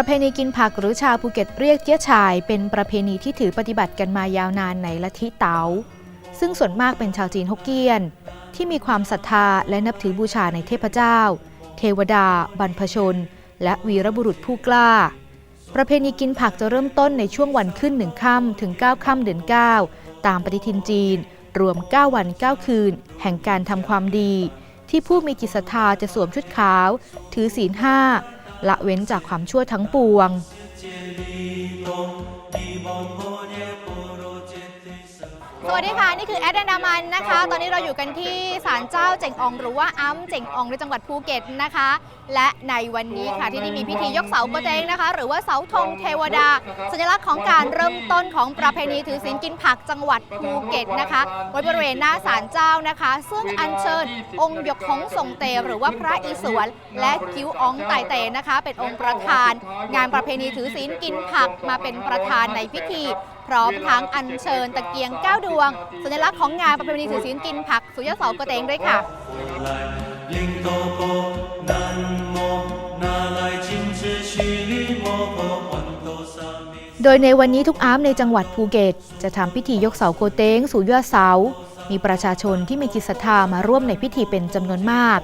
ประเพณีกินผักหรือชาวภูเก็ตเรียกเจี๊ยฉาย เป็นประเพณีที่ถือปฏิบัติกันมายาวนานในลัทธิเต๋าซึ่งส่วนมากเป็นชาวจีนฮกเกี้ยน ที่มีความศรัทธาและนับถือบูชาในเทพเจ้า เทวดา บรรพชน และวีรบุรุษผู้กล้า ประเพณีกินผักจะเริ่มต้นในช่วงวันขึ้นหนึ่งค่ำถึง 9 ค่ำเดือน 9 ตามปฏิทินจีน รวม 9 วัน 9 คืน แห่งการทำความดี ที่ผู้มีจิตศรัทธาจะสวมชุดขาว ถือศีลห้า ละเว้นจากความชั่วทั้งปวง สวัสดีค่ะ นี่คือแอดแอนนามันนะคะ ตอนนี้เราอยู่กันที่ศาลเจ้าเจ๋งอองหรือว่าอ้ำเจ๋งอองในจังหวัดภูเก็ตนะคะ และในวันนี้ค่ะที่นี่มีพิธียกเสากระเตงนะคะ หรือว่าเสาธงเทวดา สัญลักษณ์ของการเริ่มต้นของประเพณีถือศีลกินผักจังหวัดภูเก็ตนะคะไว้บริเวณหน้าศาลเจ้านะคะ ซึ่งอัญเชิญองค์ยกของทรงเต หรือว่าพระอิศวรและกิ้วอองไตเตนะคะ เป็นองค์ประธาน งานประเพณีถือศีลกินผักมาเป็นประธานในพิธี พร้อมทั้งอัญเชิญตะเกียง 9 ดวง สัญลักษณ์ของงานประเพณีถือศีลกินผัก สุยเสากเตงด้วยค่ะโดยในวันนี้ทุกอาร์มในจังหวัดภูเก็ต จะทำพิธียกเสาโกเต้งสู่ยอดเสา มีประชาชนที่มีจิตศรัทธามาร่วมในพิธีเป็นจำนวนมาก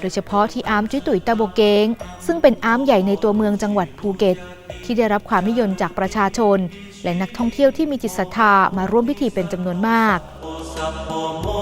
โดยเฉพาะที่อาร์มจุ้ยตุ๋ยตะโบเกงซึ่งเป็นอาร์มใหญ่ในตัวเมืองจังหวัดภูเก็ต ที่ได้รับความนิยมจากประชาชน และนักท่องเที่ยวที่มีจิตศรัทธามาร่วมพิธีเป็นจำนวนมาก 摩萨婆摩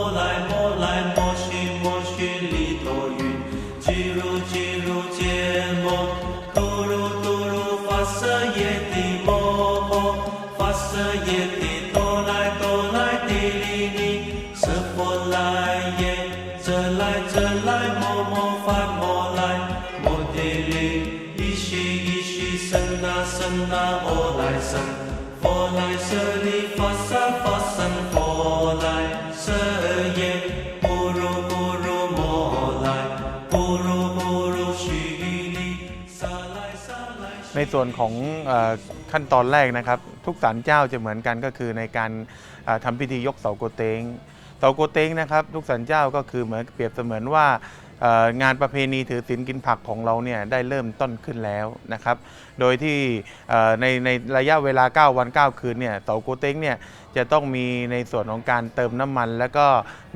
ส่วนของอขั้นตอนแรกนะครับ ทุกศาลเจ้าจะเหมือนกันก็คือในการเอ่อทำพิธียกเสาโกเตงเสาโกเตงนะครับ ทุกศาลเจ้าก็คือเหมือนเปรียบเสมือนว่างานประเพณีถือศีลกินผักของเราเนี่ยได้เริ่มต้นขึ้นแล้วนะครับ โดยที่ในในระยะเวลา 9 วัน 9 คืนเนี่ยเสาโกเตงเนี่ยจะต้องมีในส่วนของการเติมน้ำมัน แล้วก็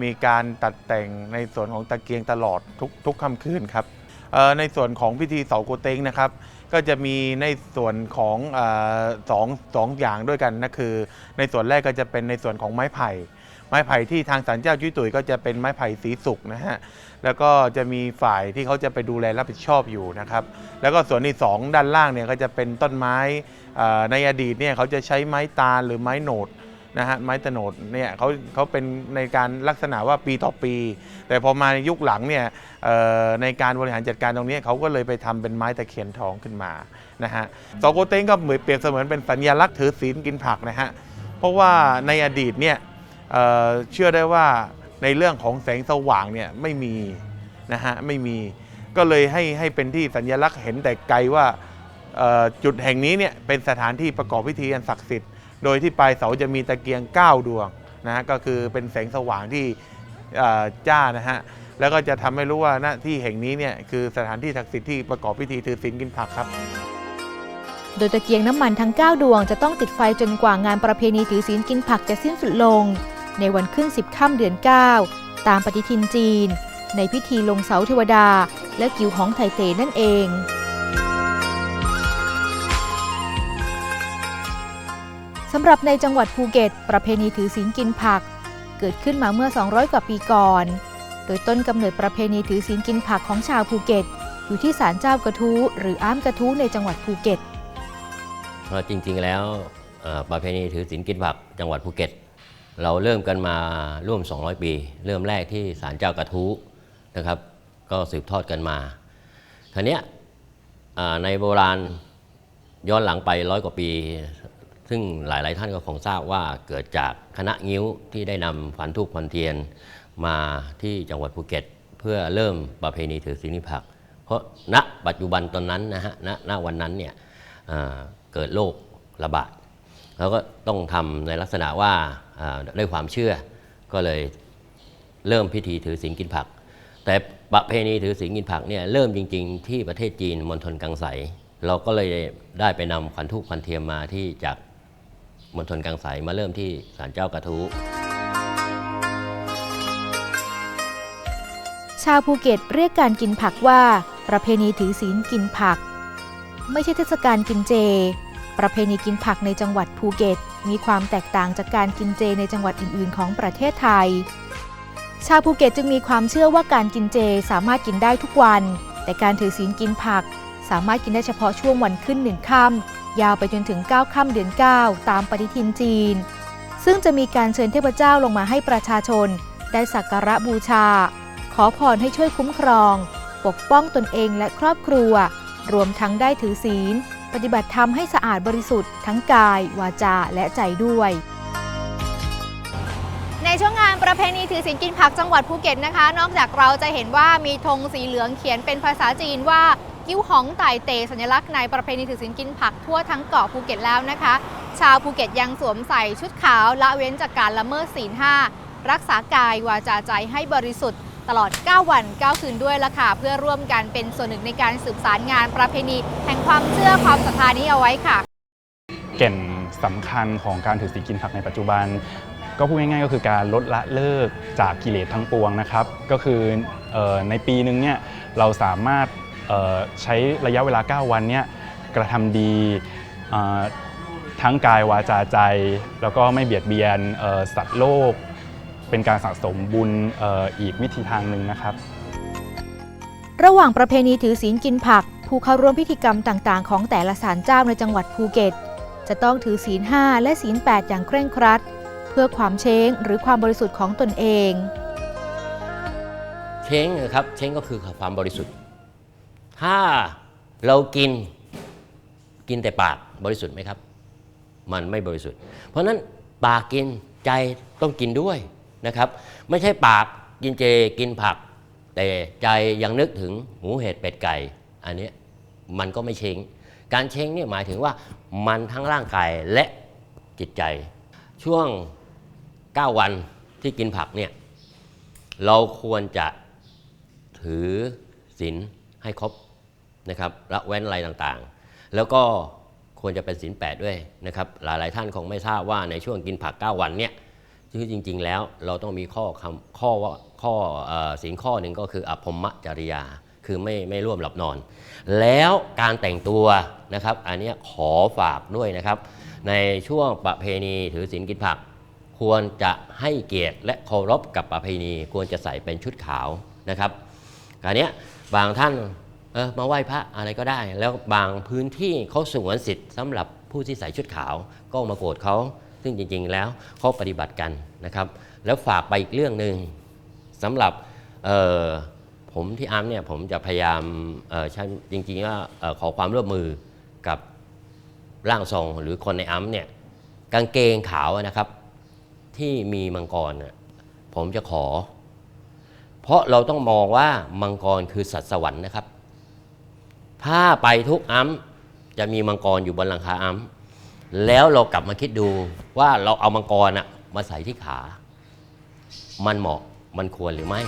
มีการตัดแต่งในส่วนของตะเกียงตลอดทุกทุกค่ำคืนครับ ในส่วนของพิธีเสาโกเต้งนะครับ ก็จะมีในส่วนของสองสองอย่างด้วยกันนะคือ ในส่วนแรกก็จะเป็นในส่วนของไม้ไผ่ ไม้ไผ่ที่ทางศาลเจ้าจุ้ยตุ๋ยก็จะเป็นไม้ไผ่สีสุกนะฮะแล้วก็จะมีฝ่ายที่เขาจะไปดูแลรับผิดชอบอยู่นะครับ แล้วก็ส่วนที่สองด้านล่างเนี่ยก็จะเป็นต้นไม้ในอดีตเนี่ยเขาจะใช้ไม้ตาลหรือไม้โหนด นะฮะไม้ตโนดเนี่ยเขาเขาเป็นในการลักษณะว่าปีต่อปี แต่พอมาในยุคหลังเนี่ยในการบริหารจัดการตรงนี้เขาก็เลยไปทำเป็นไม้ตะเคียนทองขึ้นมานะฮะสโกเต้งก็เหมือนเปรียบเสมือนเป็นสัญลักษณ์ถือศีลกินผักนะฮะเพราะว่าในอดีตเนี่ยเเชื่อได้ว่าในเรื่องของแสงสว่างเนี่ยไม่มีนะฮะไม่มีก็เลยให้ให้เป็นที่สัญลักษณ์เห็นแต่ไกลว่าจุดแห่งนี้เนี่ยเป็นสถานที่ประกอบพิธีอันศักดิ์สิทธิ์ โดยที่ปลายเสาจะมีตะเกียง 9 ดวงนะฮะก็คือเป็นแสงสว่างที่จ้านะฮะแล้วก็จะทำให้รู้ว่าหน้าที่แห่งนี้เนี่ยคือสถานที่ศักดิ์สิทธิ์ที่ประกอบพิธีถือศีลกินผักครับ โดยตะเกียงน้ำมันทั้ง 9 ดวงจะต้องติดไฟจนกว่างานประเพณีถือศีลกินผักจะสิ้นสุดลง ในวันขึ้น 10ค่ำเดือน 9 ตามปฏิทินจีน ในพิธีลงเสาเทวดา และกิวของไทเตนั่นเอง สำหรับในจังหวัดภูเก็ต ประเพณีถือศีลกินผัก เกิดขึ้นมาเมื่อ 200 กว่าปีก่อน โดยต้นกำเนิดประเพณีถือศีลกินผักของชาวภูเก็ต อยู่ที่ศาลเจ้ากระทู้หรืออ้ามกระทู้ในจังหวัดภูเก็ตเพราะจริงๆแล้วประเพณีถือศีลกินผักจังหวัดภูเก็ต เราเริ่มกันมาร่วม 200 ปี เริ่มแรกที่ศาลเจ้ากระทู้นะครับ ก็สืบทอดกันมาทีนี้ในโบราณย้อนหลังไปร้อยกว่าปี ซึ่งหลาย ๆ ท่านก็คงทราบว่าเกิดจากคณะงิ้วที่ได้นำฝันทูกพันเทียนมาที่จังหวัดภูเก็ต เพื่อเริ่มประเพณีถือศีลิผักเพราะณปัจจุบันตอนนั้นนะฮะณณวันนั้นเนี่ยเกิดโรคระบาดแล้วก็ต้องทำในลักษณะว่าด้วยความเชื่อก็เลยเริ่มพิธีถือศีลกินผัก แต่ประเพณีถือศีลกินผักเนี่ยเริ่มจริง ๆ ที่ประเทศจีนมณฑลกังไสเราก็เลยได้ไปนำควันทูปควันเทียมมาที่จาก มณฑลกังสายมาเริ่มที่ศาลเจ้ากระทู้ชาวภูเก็ตเรียกการกินผักว่า ประเพณีถือศีลกินผัก ไม่ใช่เทศกาลกินเจ ประเพณีกินผักในจังหวัดภูเก็ต มีความแตกต่างจากการกินเจในจังหวัดอื่น ๆ ของประเทศไทย ชาวภูเก็ตจึงมีความเชื่อว่าการกินเจสามารถกินได้ทุกวัน แต่การถือศีลกินผัก สามารถกินได้เฉพาะช่วงวันขึ้นหนึ่งค่ำ ยาวไปจนถึง 9 ค่ำเดือน 9 ตามปฏิทินจีน ซึ่งจะมีการเชิญเทพเจ้าลงมาให้ประชาชน ได้สักการะบูชา ขอพรให้ช่วยคุ้มครอง ปกป้องตนเองและครอบครัว รวมทั้งได้ถือศีล ปฏิบัติธรรมให้สะอาดบริสุทธิ์ทั้งกาย วาจาและใจด้วยในช่วงงานประเพณีถือศีลกินผักจังหวัดภูเก็ตนะคะ นอกจากเราจะเห็นว่ามีธงสีเหลืองเขียนเป็นภาษาจีนว่า กิ้วหองไต่เตสัญลักษณ์ในประเพณีถือศีลกินผักทั่วทั้งเกาะภูเก็ตแล้วนะคะ ชาวภูเก็ตยังสวมใส่ชุดขาวละเว้นจากการละเมิดศีลห้ารักษากายวาจาใจให้บริสุทธิ์ตลอด 9 วัน 9 คืนด้วยละค่ะ เพื่อร่วมกันเป็นส่วนหนึ่งในการสืบสารงานประเพณี แห่งความเชื่อความศรัทธานี้เอาไว้ค่ะแก่นสำคัญของการถือศีลกินผักในปัจจุบัน ก็พูดง่ายๆก็คือการลดละเลิกจากกิเลสทั้งปวงนะครับ ก็คือออในปีหนึงเนี่ยเราสามารถ ใช้ระยะเวลา 9 วันเนี่ยกระทำดีเอ่อทั้งกายวาจาใจ แล้วก็ไม่เบียดเบียนเอ่อสัตว์โลก เป็นการสะสมบุญเอ่ออีกวิธีทางหนึ่งนะครับ ระหว่างประเพณีถือศีลกินผัก ผู้เข้าร่วมพิธีกรรมต่างๆ ของแต่ละศาลเจ้าในจังหวัดภูเก็ต จะต้องถือศีล5และศีล8อย่างเคร่งครัด เพื่อความเช้งหรือความบริสุทธิ์ของตนเอง เช้งนะครับเช้งก็คือความบริสุทธิ์ ถ้าเรากินกินแต่ปากบริสุทธิ์ไหมครับ มันไม่บริสุทธิ์ เพราะนั้นปากกินใจต้องกินด้วยนะครับ ไม่ใช่ปากกินเจกินผัก แต่ใจยังนึกถึงหมูเห็ดเป็ดไก่ อันนี้มันก็ไม่เชงการเชงเนี่ยหมายถึงว่ามันทั้งร่างกายและจิตใจ ช่วง 9 วันที่กินผักเนี่ยเราควรจะถือศีล ให้ครบนะครับละเว้นอะไรต่างๆ แล้วก็ควรจะเป็นศีลแปดด้วยนะครับหลายๆท่านคงไม่ทราบว่าในช่วงกินผัก 9 วันเนี่ยคือจริง ๆ แล้วเราต้องมีข้อคำข้อว่าข้อศีลข้อหนึ่งก็คืออภมมจริยาคือไม่ไม่ร่วมหลับนอน แล้วการแต่งตัวนะครับอันนี้ขอฝากด้วยนะครับ ในช่วงประเพณีถือศีลกินผัก ควรจะให้เกียรติและเคารพกับประเพณี ควรจะใส่เป็นชุดขาวนะครับการนี้ บางท่านเออมาไหว้พระอะไรก็ได้ แล้วบางพื้นที่เขาสงวนสิทธิ์สำหรับผู้ที่ใส่ชุดขาวก็มาโกรธเขา ซึ่งจริง ๆ แล้วเขาปฏิบัติกันนะครับ แล้วฝากไปอีกเรื่องหนึ่งสำหรับเออผมที่อาร์มเนี่ยผมจะพยายามเออใช้จริงๆว่าออขอความร่วมมือกับร่างทรงหรือคนในอัมเนี่ยกางเกงขาวนะครับที่มีมังกรน่ะผมจะขอ เพราะเราต้องมองว่ามังกรคือสัตว์สวรรค์นะครับ ถ้าไปทุกอัมจะมีมังกรอยู่บนหลังคาอัมแล้วเรากลับมาคิดดูว่าเราเอามังกรอะมาใส่ที่ขา มันเหมาะมันควรหรือไม่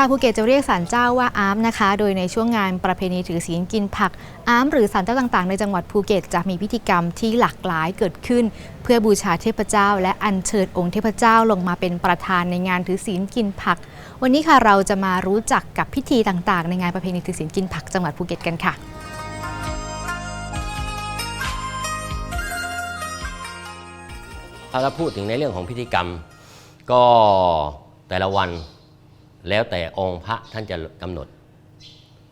ชาวภูเก็ตจะเรียกศาลเจ้าว่าอาร์มนะคะ โดยในช่วงงานประเพณีถือศีลกินผักอาร์มหรือศาลเจ้าต่างๆ ในจังหวัดภูเก็ตจะมีพิธีกรรมที่หลากหลายเกิดขึ้น เพื่อบูชาเทพเจ้า และอัญเชิญองค์เทพเจ้าลงมาเป็นประธานในงานถือศีลกินผัก วันนี้ค่ะเราจะมารู้จักกับพิธีต่างๆ ในงานประเพณีถือศีลกินผักจังหวัดภูเก็ตกันค่ะถ้าเราพูดถึงในเรื่องของพิธีกรรมก็แต่ละวัน แล้วแต่องค์พระท่านจะกำหนด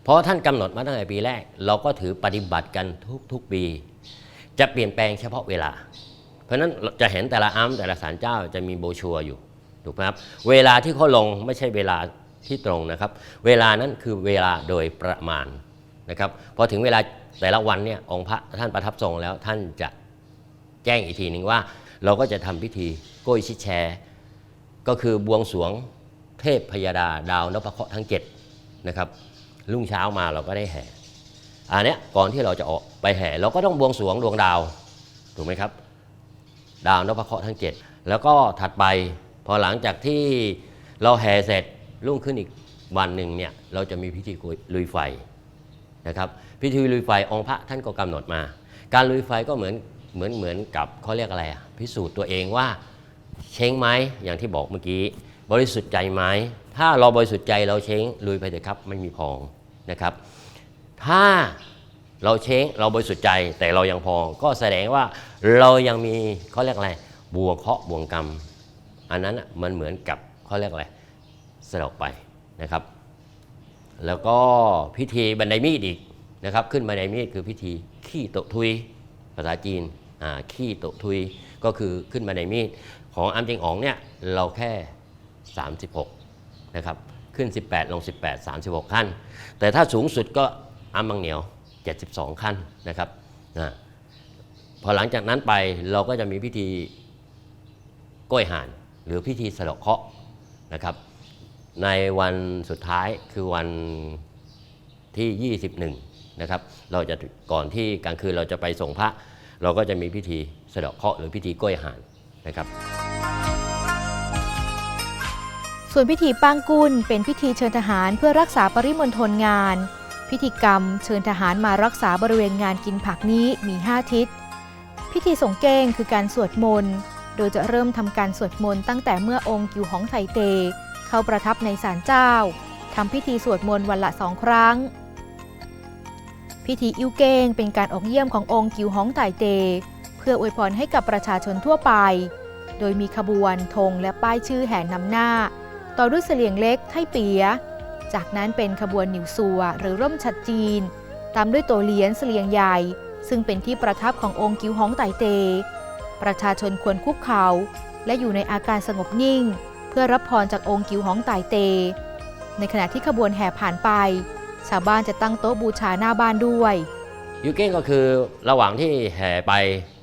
เพราะท่านกำหนดมาตั้งแต่ปีแรก เราก็ถือปฏิบัติกันทุกๆปี จะเปลี่ยนแปลงเฉพาะเวลา เพราะนั้นจะเห็นแต่ละอัมแต่ละศาลเจ้าจะมีโบชัวอยู่ถูกไหมครับเวลาที่เขาลงไม่ใช่เวลาที่ตรงนะครับ เวลานั้นคือเวลาโดยประมาณนะครับพอถึงเวลาแต่ละวันเนี่ยองค์พระท่านประทับทรงแล้วท่านจะแจ้งอีกทีหนึ่งว่า เราก็จะทำพิธีโกยชิดแชร์ ก็คือบวงสรวง ทพพยาดาดาวนพเคราะห์ทั้งเจ็ดนะครับรุ่งเช้ามาเราก็ได้แห่อันเนี้ยก่อนที่เราจะออกไปแห่ เราก็ต้องบวงสรวงดวงดาวถูกไหมครับ ดาวนพเคราะห์ทั้ง 7 แล้วก็ถัดไปพอหลังจากที่เราแห่เสร็จรุ่งขึ้นอีกวันหนึ่งเนี่ยเราจะมีพิธีลุยไฟนะครับพิธีลุยไฟองค์พระท่านก็กำหนดมา การลุยไฟก็เหมือนเหมือนเหมือนกับเขาเรียกอะไรอะพิสูจน์ตัวเองว่าเช้งไหมอย่างที่บอกเมื่อกี้ บริสุทธิ์ใจไหมถ้าเราบริสุทธิ์ใจเราเช้งลุยไปเถอะครับไม่มีพองนะครับ ถ้าเราเช้งเราบริสุทธิ์ใจแต่เรายังพอง ก็แสดงว่าเรายังมีเขาเรียกอะไรบวงเคราะห์บวงกรรม อันนั้นมันเหมือนกับเขาเรียกอะไรสะดอกไปนะครับ แล้วก็พิธีบันไดมีดอีกนะครับ ขึ้นบันไดมีดคือพิธีขี้โตทุยภาษาจีนขี้โตทุยก็คือขึ้นบันไดมีดของอัมเจงอ๋องเนี่ยเราแค่ 36นะครับขึ้น 18 ลง 18 36 ขั้น แต่ถ้าสูงสุดก็อัมบังเหนียว 72 ขั้นนะครับนะพอหลังจากนั้นไปเราก็จะมีพิธีก้อยห่านหรือพิธีสะดาะเคราะห์นะครับ ในวันสุดท้ายคือวันที่ 21 นะครับ เราจะก่อนที่กลางคืนเราจะไปส่งพระ เราก็จะมีพิธีสะดาะเคราะห์หรือพิธีก้อยห่านนะครับ ส่วนพิธีปางกุ้นเป็นพิธีเชิญทหารเพื่อรักษาปริมณฑลงาน พิธีกรรมเชิญทหารมารักษาบริเวณงานกินผักนี้มี 5 ทิศ พิธีสงเก้งคือการสวดมนต์ โดยจะเริ่มทำการสวดมนต์ตั้งแต่เมื่อองค์กิวหองไถเต เข้าประทับในศาลเจ้าทำพิธีสวดมนต์วันละสองครั้ง พิธีอิวเก้งเป็นการออกเยี่ยมขององค์กิวหองไถเต เพื่ออวยพรให้กับประชาชนทั่วไป โดยมีขบวนธงและป้ายชื่อแห่นำหน้า ต่อด้วยเสลียงเล็กไทเปีย จากนั้นเป็นขบวนหนิวซัวหรือร่มฉัดจีน ตามด้วยโตเลียนเสลียงใหญ่ ซึ่งเป็นที่ประทับขององค์กิวฮองไตเต ประชาชนควรคุกเขาและอยู่ในอาการสงบนิ่ง เพื่อรับพรจากองค์กิวฮองไตเต ในขณะที่ขบวนแห่ผ่านไป ชาวบ้านจะตั้งโต๊ะบูชาหน้าบ้านด้วยยูเก้งก็คือระหว่างที่แห่ไป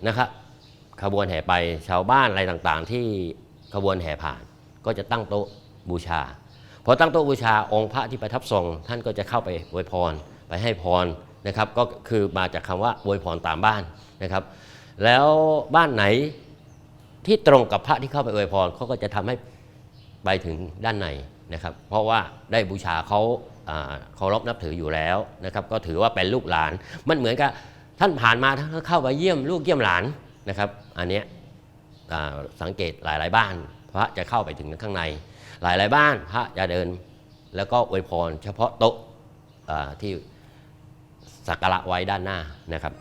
นะครับขบวนแห่ไปชาวบ้านอะไรต่างๆ ที่ขบวนแห่ผ่านก็จะตั้งโต๊ะ บูชาพอตั้งโต๊ะบูชาองค์พระที่ประทับทรง ท่านก็จะเข้าไปอวยพรไปให้พรนะครับ ก็คือมาจากคำว่าอวยพรตามบ้านนะครับ แล้วบ้านไหนที่ตรงกับพระที่เข้าไปอวยพรเขาก็จะทำให้ไปถึงด้านในนะครับ เพราะว่าได้บูชาเขาเคารพนับถืออยู่แล้วนะครับ ก็ถือว่าเป็นลูกหลาน มันเหมือนกับท่านผ่านมาท่านเข้าไปเยี่ยมลูกเยี่ยมหลานนะครับ อันเนี้ยสังเกตหลาย ๆ บ้าน พระจะเข้าไปถึงข้างใน หลายๆบ้านพระจะเดินแล้วก็อวยพรเฉพาะโต๊ะที่สักการะไว้ด้านหน้านะครับ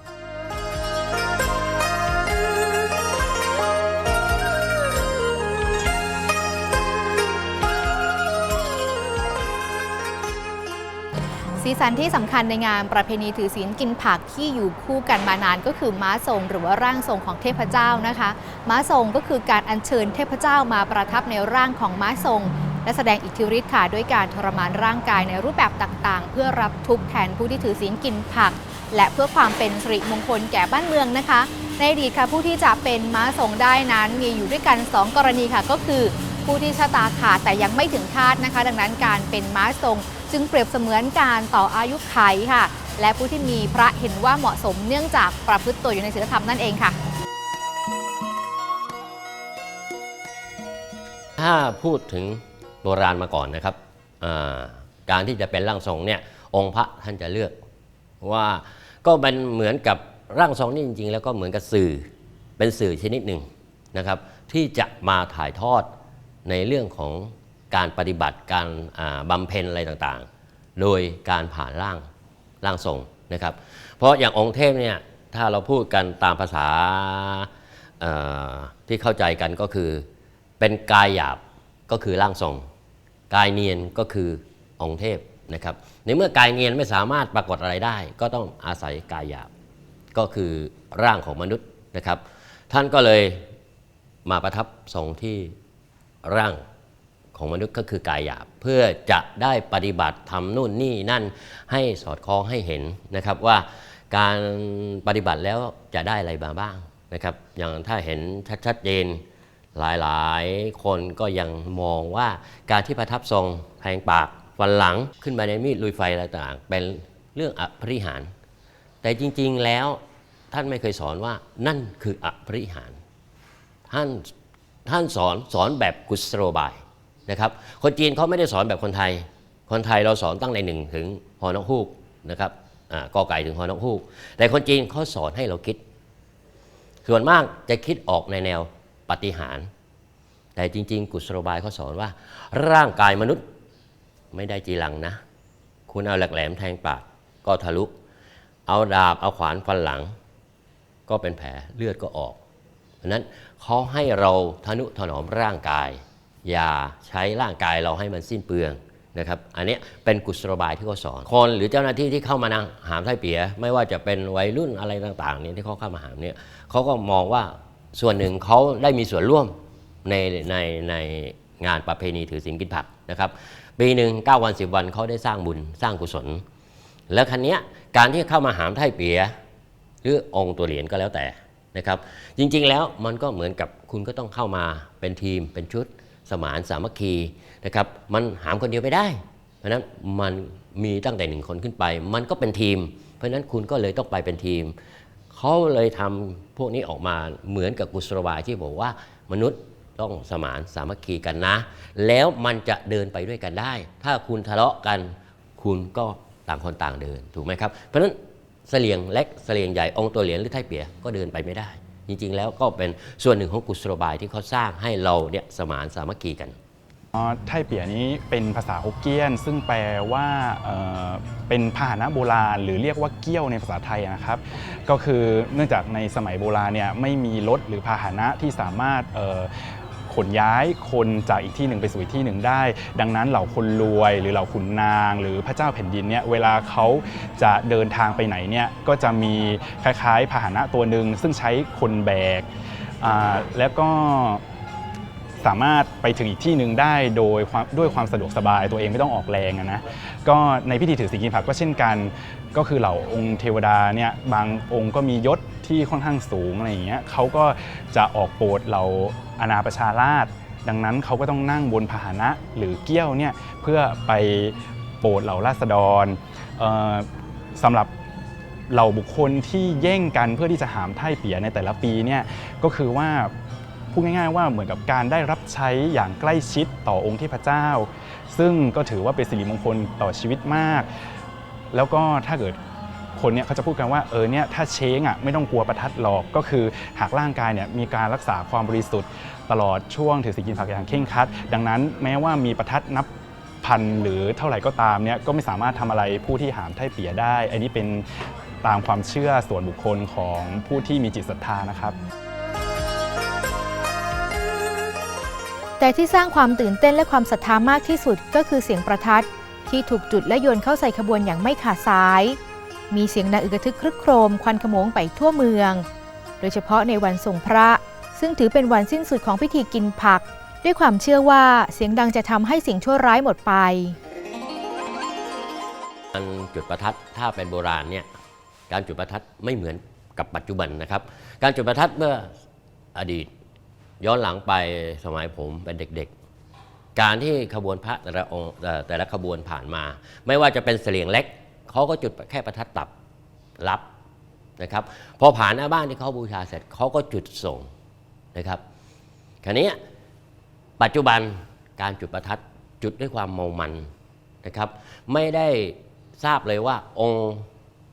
สีสันที่สำคัญในงานประเพณีถือศีลกินผักที่อยู่คู่กันมานานก็คือม้าทรง หรือว่าร่างทรงของเทพเจ้านะคะ ม้าทรงก็คือการอัญเชิญเทพเจ้ามาประทับในร่างของม้าทรง และแสดงอิทธิฤทธิ์ค่ะด้วยการทรมานร่างกายในรูปแบบต่างๆ เพื่อรับทุกข์แทนผู้ที่ถือศีลกินผัก และเพื่อความเป็นสิริมงคลแก่บ้านเมืองนะคะในอดีตค่ะผู้ที่จะเป็นม้าทรงได้นั้นมีอยู่ด้วยกัน 2 กรณีค่ะก็คือ ผู้ที่ชะตาขาดแต่ยังไม่ถึงคาดนะคะ ดังนั้นการเป็นม้าทรง จึงเปรียบเสมือนการต่ออายุไขค่ะ และผู้ที่มีพระเห็นว่าเหมาะสมเนื่องจากประพฤติตัวอยู่ในศีลธรรมนั่นเองค่ะ ถ้าพูดถึงโบราณมาก่อนนะครับการที่จะเป็นร่างทรงเนี่ยองค์พระท่านจะเลือกว่าก็เป็นเหมือนกับร่างทรงนี่จริง ๆ แล้วก็เหมือนกับสื่อเป็นสื่อชนิดหนึ่งนะครับ ที่จะมาถ่ายทอด ในเรื่องของการปฏิบัติการอ่าบำเพ็ญอะไรต่างๆ โดยการผ่านร่างร่างทรงนะครับ เพราะอย่างองค์เทพเนี่ยถ้าเราพูดกันตามภาษาที่เข้าใจกันก็คือ เป็นกายหยาบก็คือร่างทรง กายเนียนก็คือองค์เทพนะครับในเมื่อกายเนียนไม่สามารถปรากฏอะไรได้ ก็ต้องอาศัยกายหยาบก็คือร่างของมนุษย์นะครับ ท่านก็เลยมาประทับทรงที่ ร่างของมนุษย์ก็คือกายหยาบเพื่อจะได้ปฏิบัติทำนู่นนี่นั่นให้สอดคล้องให้เห็นนะครับว่าการปฏิบัติแล้วจะได้อะไรมาบ้างนะครับอย่างถ้าเห็นชัดๆเจนหลายๆ คนก็ยังมองว่าการที่ประทับทรงแทงปากฟันหลังขึ้นมาในมีดลุยไฟอะไรต่างๆ เป็นเรื่องอภิหาร แต่จริงๆแล้วท่านไม่เคยสอนว่านั่นคืออภิหาร ท่าน ท่านสอนสอนแบบกุศโลบายนะครับ คนจีนเขาไม่ได้สอนแบบคนไทย คนไทยเราสอนตั้งในหนึ่งถึงฮอนกฮูกนะครับกอไก่ถึงฮอนกฮูก แต่คนจีนเขาสอนให้เราคิด ส่วนมากจะคิดออกในแนวปฏิหาร แต่จริง ๆ กุศโลบายเขาสอนว่า ร่างกายมนุษย์ไม่ได้จีรังนะ คุณเอาแหลกแหลมแทงปากก็ทะลุเอาดาบเอาขวานฟันหลัง ก็เป็นแผลเลือดก็ออกเพราะนั้น เขาให้เราทนุถนอมร่างกาย อย่าใช้ร่างกายเราให้มันสิ้นเปลืองนะครับอันนี้เป็นกุศโลบายที่เขาสอน คนหรือเจ้าหน้าที่ที่เข้ามานั่งหามไส้เปีย ไม่ว่าจะเป็นวัยรุ่นอะไรต่างๆเนี่ยที่เขาเข้ามาหามเนี่ยเขาก็มองว่าส่วนหนึ่งเขาได้มีส่วนร่วมในในในงานประเพณีถือศีลกินผักนะครับปีหนึ่ง9วัน10วันเขาได้สร้างบุญสร้างกุศล แล้วคันนี้การที่เข้ามาหามไทเปีย หรือองค์ตัวเหรียญก็แล้วแต่ นะครับจริงๆแล้วมันก็เหมือนกับคุณก็ต้องเข้ามาเป็นทีมเป็นชุดสมานสามัคคีนะครับมันหามคนเดียวไม่ได้ เพราะนั้นมันมีตั้งแต่หนึ่งคนขึ้นไป มันก็เป็นทีม เพราะฉะนั้นคุณก็เลยต้องไปเป็นทีมเขาเลยทำพวกนี้ออกมาเหมือนกับกุศโลบายที่บอกว่ามนุษย์ต้องสมานสามัคคีกันนะ แล้วมันจะเดินไปด้วยกันได้ ถ้าคุณทะเลาะกัน คุณก็ต่างคนต่างเดินถูกไหมครับเพราะฉะนั้น เสลียงเล็กเสลียงใหญ่องค์ตัวเหรียญหรือไทเปียก็เดินไปไม่ได้ จริงๆ แล้วก็เป็นส่วนหนึ่งของกุศโลบายที่เขาสร้างให้เราเนี่ยสมานสามัคคีกันอ๋อไทเปียนี้เป็นภาษาฮกเกี้ยน ซึ่งแปลว่าเอ่อเป็นพาหนะโบราณ หรือเรียกว่าเกี้ยวในภาษาไทยนะครับ ก็คือเนื่องจากในสมัยโบราณเนี่ยไม่มีรถหรือพาหนะที่สามารถเอ่อ ขนย้ายคนจากอีกที่หนึ่งไปสู่อีกที่หนึ่งได้ ดังนั้นเหล่าคนรวยหรือเหล่าขุนนาง หรือพระเจ้าแผ่นดินเนี่ยเวลาเขาจะเดินทางไปไหนเนี่ยก็จะมีคล้ายๆ พาหนะตัวหนึ่งซึ่งใช้คนแบกแล้วก็สามารถไปถึงอีกที่หนึ่งได้โดยด้วยความสะดวกสบายตัวเองไม่ต้องออกแรงนะก็ในพิธีถือศีลกินผักก็เช่นกัน ก็คือเหล่าองค์เทวดาเนี่ยบางองค์ก็มียศ ที่ค่อนข้างสูงอะไรอย่างเงี้ยเขาก็จะออกโปรดเหล่าอาณาประชาราษฎร์ดังนั้นเขาก็ต้องนั่งบนพาหนะหรือเกี้ยวเนี่ยเพื่อไปโปรดเหล่าราษฎรสำหรับเหล่าบุคคลที่แย่งกันเพื่อที่จะหามไถ่เปียในแต่ละปีเนี่ยก็คือว่าพูดง่ายๆว่าเหมือนกับการได้รับใช้อย่างใกล้ชิดต่อองค์เทพเจ้า ซึ่งก็ถือว่าเป็นสิริมงคลต่อชีวิตมาก แล้วก็ถ้าเกิด คนเนี่ยเขาจะพูดกันว่าเออเนี่ยถ้าเช้งอะไม่ต้องกลัวประทัดหรอกก็คือหากร่างกายเนี่ยมีการรักษาความบริสุทธิ์ ตลอดช่วงถือศีลกินผักอย่างเคร่งครัด ดังนั้นแม้ว่ามีประทัดนับพันหรือเท่าไหร่ก็ตามเนี่ยก็ไม่สามารถทำอะไรผู้ที่หามไถ่เปียได้ อันนี้เป็นตามความเชื่อส่วนบุคคลของผู้ที่มีจิตศรัทธานะครับแต่ที่สร้างความตื่นเต้นและความศรัทธามากที่สุดก็คือเสียงประทัด ที่ถูกจุดและโยนเข้าใส่ขบวนอย่างไม่ขาดสาย มีเสียงดังอึกระทึกครึกโครมควันขโมงไปทั่วเมือง โดยเฉพาะในวันทรงพระ ซึ่งถือเป็นวันสิ้นสุดของพิธีกินผัก ด้วยความเชื่อว่าเสียงดังจะทำให้สิ่งชั่วร้ายหมดไปการจุดประทัดถ้าเป็นโบราณเนี่ยการจุดประทัดไม่เหมือนกับปัจจุบันนะครับ การจุดประทัดเมื่ออดีตย้อนหลังไปสมัยผมเป็นเด็กๆ การที่ขบวนพระแต่ละองค์แต่ละขบวนผ่านมา ไม่ว่าจะเป็นเสลียงเล็ก เขาก็จุดแค่ประทัดตับรับนะครับพอผ่านหน้าบ้านที่เขาบูชาเสร็จเขาก็จุดส่งนะครับคราวนี้ปัจจุบันการจุดประทัดจุดด้วยความเมามันนะครับ ไม่ได้ทราบเลยว่าองค์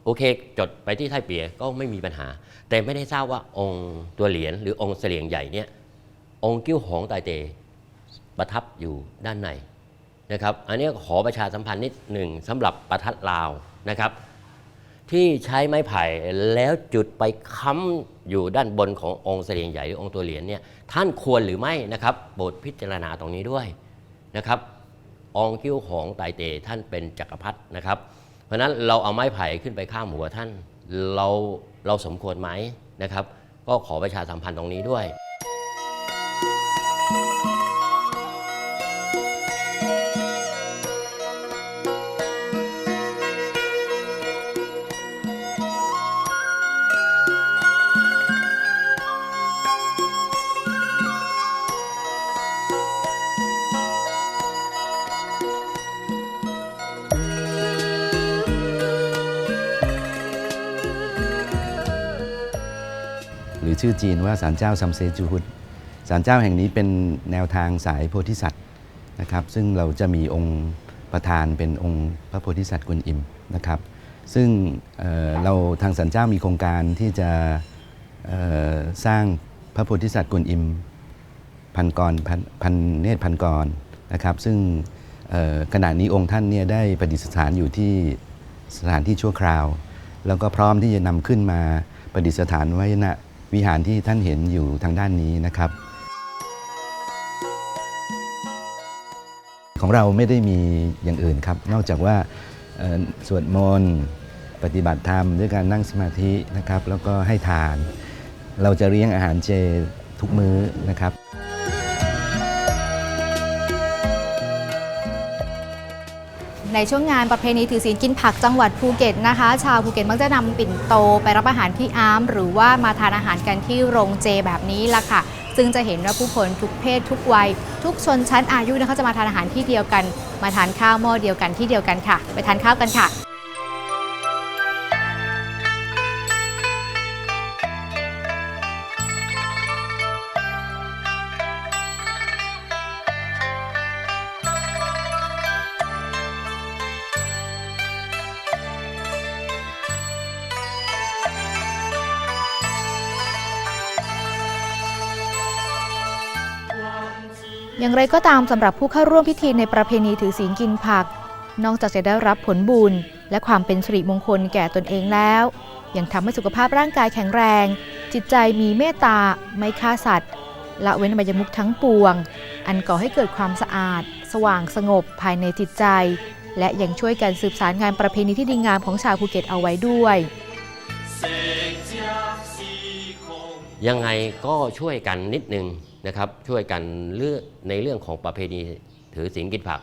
โอเคจดไปที่ไทเปียก็ไม่มีปัญหา แต่ไม่ได้ทราบว่าองค์ตัวเหรียญหรือองค์เสลียงใหญ่เนี่ยองค์กิ้วหงไตเตประทับอยู่ด้านใน นะครับ อันนี้ขอประชาสัมพันธ์นิดหนึ่งสำหรับประทัดลาวนะครับ ที่ใช้ไม้ไผ่แล้วจุดไปค้ำอยู่ด้านบนขององค์เสลียงใหญ่หรือองค์ตัวเหรียญเนี่ยท่านควรหรือไม่นะครับโปรดพิจารณาตรงนี้ด้วยนะครับองค์คิ้วของไตเตท่านเป็นจักรพรรดินะครับ เพราะนั้นเราเอาไม้ไผ่ขึ้นไปข้ามหัวท่าน เราเราสมควรไหมนะครับ ก็ขอประชาสัมพันธ์ตรงนี้ด้วยือชื่อจีนว่าศาลเจ้าซัมเซจูฮุดศาลเจ้าแห่งนี้เป็นแนวทางสายโพธิสัตว์นะครับ ซึ่งเราจะมีองค์ประธานเป็นองค์พระโพธิสัตว์กวนอิมนะครับ ซึ่งเเราทางศาลเจ้ามีโครงการที่จะสร้างพระโพธิสัตว์กวนอิมพันกรพันพันเนตรพันกรนะครับ ซึ่งขณะนี้องค์ท่านเนี่ยได้ประดิษฐานอยู่ที่สถานที่ชั่วคราว แล้วก็พร้อมที่จะนำขึ้นมาประดิษฐานไว้ณ วิหารที่ท่านเห็นอยู่ทางด้านนี้นะครับ ของเราไม่ได้มีอย่างอื่นครับ นอกจากว่าสวดมนต์ปฏิบัติธรรมด้วยการนั่งสมาธินะครับ แล้วก็ให้ทาน เราจะเลี้ยงอาหารเจทุกมื้อนะครับ ในช่วงงานประเพณีถือศีลกินผักจังหวัดภูเก็ตนะคะ ชาวภูเก็ตมักจะนำปิ่นโตไปรับอาหารที่อาร์มหรือว่ามาทานอาหารกันที่โรงเจแบบนี้ล่ะค่ะ ซึ่งจะเห็นว่าผู้คนทุกเพศทุกวัย ทุกชนชั้นอายุนะคะจะมาทานอาหารที่เดียวกัน มาทานข้าวหม้อเดียวกันที่เดียวกันค่ะ ไปทานข้าวกันค่ะ อย่างไรก็ตามสำหรับผู้เข้าร่วมพิธีในประเพณีถือศีลกินผัก นอกจากจะได้รับผลบุญ และความเป็นสิริมงคลแก่ตนเองแล้ว ยังทำให้สุขภาพร่างกายแข็งแรง จิตใจมีเมตตา ไม่ฆ่าสัตว์ ละเว้นอบายมุขทั้งปวง อันก่อให้เกิดความสะอาด สว่างสงบภายในจิตใจ และยังช่วยกันสืบสารงานประเพณีที่ดีงามของชาวภูเก็ตเอาไว้ด้วยยังไงก็ช่วยกันนิดนึง นะครับช่วยกันเรื่องในเรื่องของประเพณีถือศีลกินผัก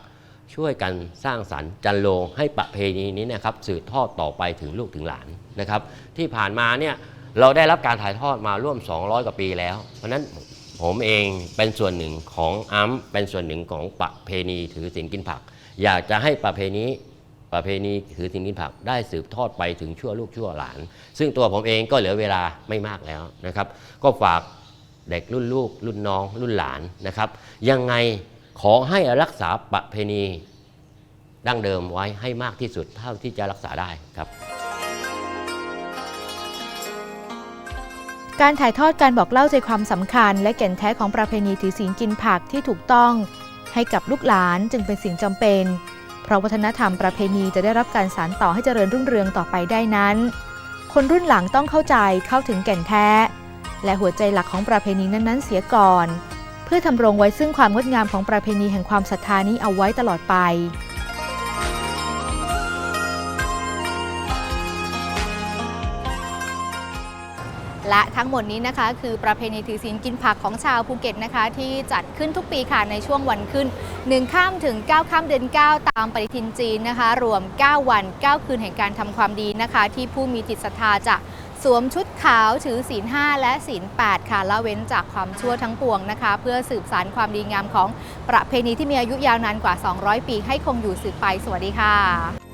ช่วยกันสร้างสรรค์จันโลงให้ประเพณีนี้นะครับสืบทอดต่อไปถึงลูกถึงหลานนะครับ ที่ผ่านมาเนี่ยเราได้รับการถ่ายทอดมาร่วม 200 กว่าปีแล้ว เพราะฉะนั้นผมเองเป็นส่วนหนึ่งของอัมเป็นส่วนหนึ่งของประเพณีถือศีลกินผัก อยากจะให้ประเพณีประเพณีถือศีลกินผักได้สืบทอดไปถึงชั่วลูกชั่วหลาน ซึ่งตัวผมเองก็เหลือเวลาไม่มากแล้วนะครับ ก็ฝาก เด็กรุ่นลูก รุ่นน้อง รุ่นหลานนะครับ ยังไงขอให้รักษาประเพณีดั้งเดิมไว้ให้มากที่สุดเท่าที่จะรักษาได้ครับ การถ่ายทอดการบอกเล่าใจความสำคัญ และแก่นแท้ของประเพณีถือศีลกินผักที่ถูกต้อง ให้กับลูกหลานจึงเป็นสิ่งจำเป็น เพราะวัฒนธรรมประเพณีจะได้รับการสานต่อให้เจริญรุ่งเรืองต่อไปได้นั้น คนรุ่นหลังต้องเข้าใจเข้าถึงแก่นแท้ และหัวใจหลักของประเพณีนั้นๆ เสียก่อน เพื่อทำรงไว้ซึ่งความงดงามของประเพณีแห่งความศรัทธานี้เอาไว้ตลอดไปและทั้งหมดนี้นะคะคือประเพณีถือศีลกินผักของชาวภูเก็ตนะคะ ที่จัดขึ้นทุกปีค่ะในช่วงวันขึ้น 1 ข้ามถึง 9 ข้ามเดือน 9 ตามปฏิทินจีนนะคะ รวม 9 วัน 9 คืนแห่งการทำความดีนะคะ ที่ผู้มีจิตศรัทธาจะ วมชุดขาวถือศีล5และศีล8ค่ะละเว้นจากความชั่วทั้งปวงนะคะ เพื่อสืบสานความดีงามของประเพณีที่มีอายุยาวนานกว่า 200 ปีให้คงอยู่สืบไป สวัสดีค่ะ